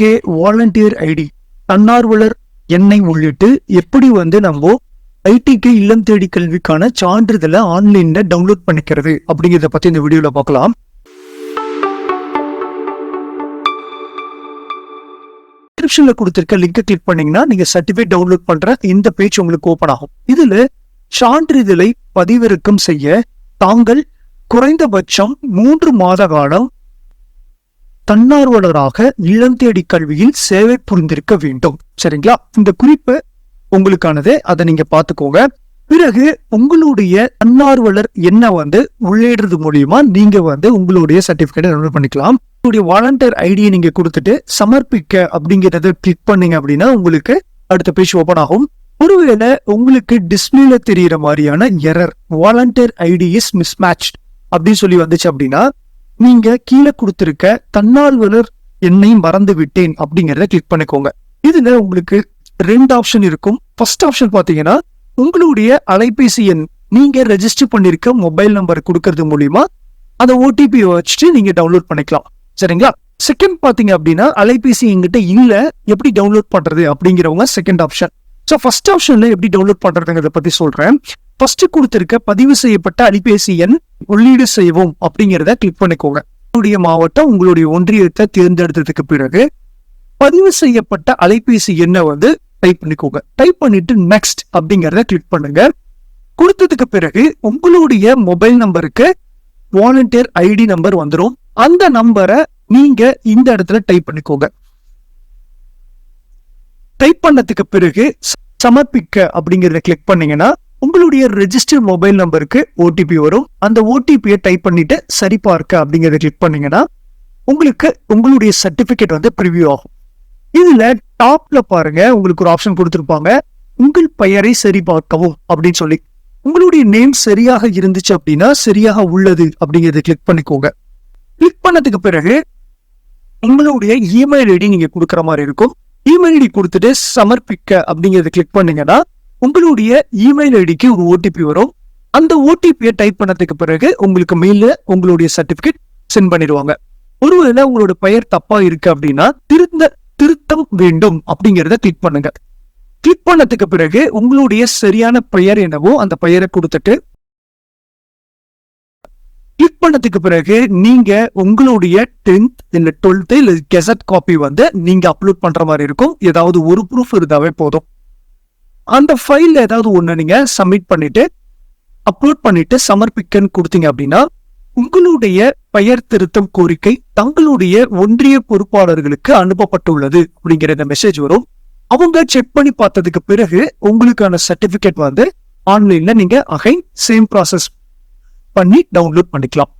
IDK volunteer ID தன்னார்வலர் எண்ணை உள்ளிட்டு எப்படி வந்து நம்ம ஐடிக்கு இல்லம் தேடி கல்விக்கான சான்றிதழை ஆன்லைன்ல டவுன்லோட் பண்ணிக்கிறது அப்படிங்கிறத பத்தி இந்த வீடியோல பார்க்கலாம். டிஸ்கிரிப்ஷன்ல கொடுத்திருக்க லிங்கை கிளிக் பண்ணீங்கன்னா நீங்க சர்டிபிகேட் டவுன்லோட் பண்ற இந்த பேஜ் உங்களுக்கு ஓபன் ஆகும். இதுல சான்றிதழை பதிவிறக்கம் செய்ய தாங்கள் குறைந்தபட்சம் மூன்று மாத காலம் தன்னார்வலராக இளம் தேடி கல்வியில் சேவை புரிந்திருக்க வேண்டும். சரிங்களா? இந்த குறிப்பு உங்களுக்கானது. அதை நீங்க பாத்துக்கோங்க பிறகு உங்களுடைய தன்னார்வலர் என்ன வந்து உள்ளிடுறது மூலியமா நீங்க வந்து உங்களுடைய சர்டிபிகேட் டவுன்லோட் பண்ணிக்கலாம். உங்களுடைய வாலண்டியர் ஐடியை நீங்க கொடுத்துட்டு சமர்ப்பிக்க அப்படிங்கறத கிளிக் பண்ணீங்க அப்படின்னா உங்களுக்கு அடுத்த பேஜ் ஓபன் ஆகும். ஒருவேளை உங்களுக்கு டிஸ்பிளேல தெரியற மாதிரியான error volunteer ID is mismatch அப்படின்னு சொல்லி வந்துச்சு அப்படின்னா நீங்க கீழே கொடுத்திருக்க தன்னார்வலர் என்னை மறந்து விட்டேன் அப்படிங்கறத கிளிக் பண்ணிக்கோங்க. இதுல உங்களுக்கு ரெண்டு ஆப்ஷன் இருக்கும். ஃபர்ஸ்ட் ஆப்ஷன் பாத்தீங்கன்னா உங்களுடைய அலைபேசி எண் நீங்க ரெஜிஸ்டர் பண்ணிருக்க மொபைல் நம்பர் கொடுக்கறது மூலியமா அந்த ஓடிபி வச்சுட்டு நீங்க டவுன்லோட் பண்ணிக்கலாம். சரிங்களா? செகண்ட் பாத்தீங்க அப்படின்னா அலைபேசி எங்கிட்ட இல்ல எப்படி டவுன்லோட் பண்றது அப்படிங்கிறவங்க செகண்ட் ஆப்ஷன் ஸோ ஃபர்ஸ்ட் ஆப்ஷன்ல எப்படி டவுன்லோட் பண்றதுங்கிறத பத்தி சொல்றேன். ஃபர்ஸ்ட் கொடுத்திருக்க பதிவு செய்யப்பட்ட அலைபேசி எண் உள்ளீடு செய்வோம் அப்படிங்கிறத கிளிக் பண்ணிக்கோங்க. உங்களுடைய மாவட்டம் உங்களுடைய ஒன்றியத்தை தேர்ந்தெடுத்ததுக்கு பிறகு பதிவு செய்யப்பட்ட அலைபேசி எண்ணை வந்து டைப் பண்ணிக்கோங்க. டைப் பண்ணிட்டு நெக்ஸ்ட் அப்படிங்கிறத கிளிக் பண்ணுங்க. கொடுத்ததுக்கு பிறகு உங்களுடைய மொபைல் நம்பருக்கு வாலண்டியர் ஐடி நம்பர் வந்துடும் அந்த நம்பரை நீங்க இந்த இடத்துல டைப் பண்ணிக்கோங்க. டைப் பண்ணதுக்கு பிறகு சமர்ப்பிக்க அப்படிங்கறத கிளிக் பண்ணீங்கன்னா உங்களுடைய ரெஜிஸ்டர் மொபைல் நம்பருக்கு ஓடிபி வரும். அந்த ஓடிபியை டைப் பண்ணிட்டு சரிபார்க்க அப்படிங்கறத கிளிக் பண்ணீங்கன்னா உங்களுக்கு உங்களுடைய சர்டிபிகேட் வந்து ப்ரிவியூ ஆகும். இதுல டாப்ல பாருங்க உங்களுக்கு ஒரு ஆப்ஷன் கொடுத்துருப்பாங்க. உங்கள் பெயரை சரிபார்க்கவும் அப்படின்னு சொல்லி. உங்களுடைய நேம் சரியாக இருந்துச்சு அப்படின்னா சரியாக உள்ளது அப்படிங்கறத கிளிக் பண்ணிக்கோங்க. கிளிக் பண்ணதுக்கு பிறகு உங்களுடைய இமெயில் ஐடி நீங்க கொடுக்குற மாதிரி இருக்கும். இமெயில் ஐடி கொடுத்துட்டு சமர்ப்பிக்க அப்படிங்கறத கிளிக் பண்ணீங்கன்னா உங்களுடைய இமெயில் ஐடிக்கு ஒரு ஓடிபி வரும். அந்த ஓடிபியை டைப் பண்ணதுக்கு பிறகு உங்களுக்கு மெயில உங்களுடைய சர்டிபிகேட் சென்ட் பண்ணிடுவாங்க. ஒருவேளை உங்களோட பெயர் தப்பா இருக்கு அப்படின்னா திருந்த திருத்தம் வேண்டும் அப்படிங்கறத கிளிக் பண்ணுங்க. கிளிக் பண்ணதுக்கு பிறகு உங்களுடைய சரியான பெயர் என்னவோ அந்த பெயரை கொடுத்துட்டு கிளிக் பண்ணதுக்கு பிறகு நீங்க உங்களுடைய டென்த் இல்ல டுவெல்த் இல்ல கெசட் காப்பி வந்து நீங்க அப்லோட் பண்ற மாதிரி இருக்கும். ஏதாவது ஒரு ப்ரூஃப் இருந்தாவே போதும். அந்த ஃபைல்ல ஏதாவது ஒண்ணு நீங்க சப்மிட் பண்ணிட்டு அப்லோட் பண்ணிட்டு சமர்ப்பிக்கன்னு கொடுத்தீங்க அப்படின்னா உங்களுடைய பெயர் திருத்தம் கோரிக்கை தங்களுடைய ஒன்றிய பொறுப்பாளர்களுக்கு அனுப்பப்பட்டுள்ளது அப்படிங்கிற இந்த மெசேஜ் வரும். அவங்க செக் பண்ணி பார்த்ததுக்கு பிறகு உங்களுக்கான சர்டிபிகேட் வந்து ஆன்லைன்ல நீங்க அகைன் சேம் ப்ராசஸ் பண்ணி டவுன்லோட் பண்ணிக்கலாம்.